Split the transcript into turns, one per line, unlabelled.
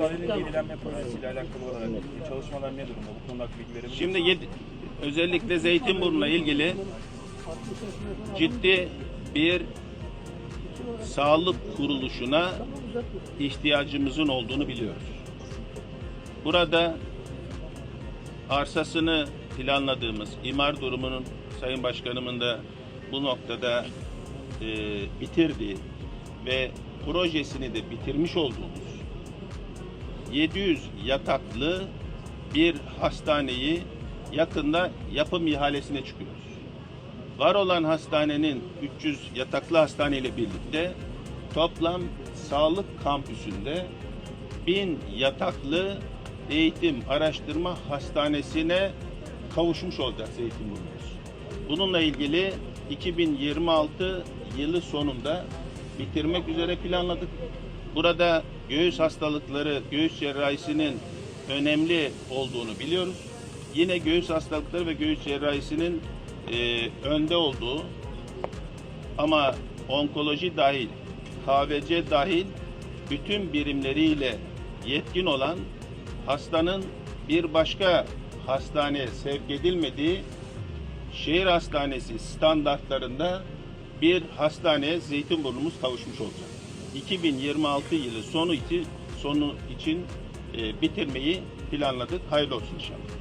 Hastanenin yenilenme projesiyle alakalı olarak çalışmalar ne durumda? Bu konuda bilgi verebilir
Şimdi yedi- özellikle Zeytinburnu'na ilgili ciddi bir sağlık kuruluşuna ihtiyacımızın olduğunu biliyoruz. Burada arsasını planladığımız imar durumunun Sayın Başkanımın da bu noktada e, bitirdiği ve projesini de bitirmiş olduğumuz 700 yataklı bir hastaneyi yakında yapım ihalesine çıkıyoruz. Var olan hastanenin 300 yataklı hastane birlikte toplam sağlık kampüsünde 1000 yataklı eğitim araştırma hastanesine kavuşmuş olacak Zeytinburnu'muz. Bununla ilgili 2026 yılı sonunda bitirmek üzere planladık. Burada göğüs hastalıkları, göğüs cerrahisinin önemli olduğunu biliyoruz. Yine göğüs hastalıkları ve göğüs cerrahisinin e, önde olduğu ama onkoloji dahil, KVC dahil bütün birimleriyle yetkin olan hastanın bir başka hastaneye sevk edilmediği şehir hastanesi standartlarında bir hastaneye Zeytinburnumuz kavuşmuş olacak. 2026 yılı sonu için sonu için e, bitirmeyi planladık. Hayırlı olsun inşallah.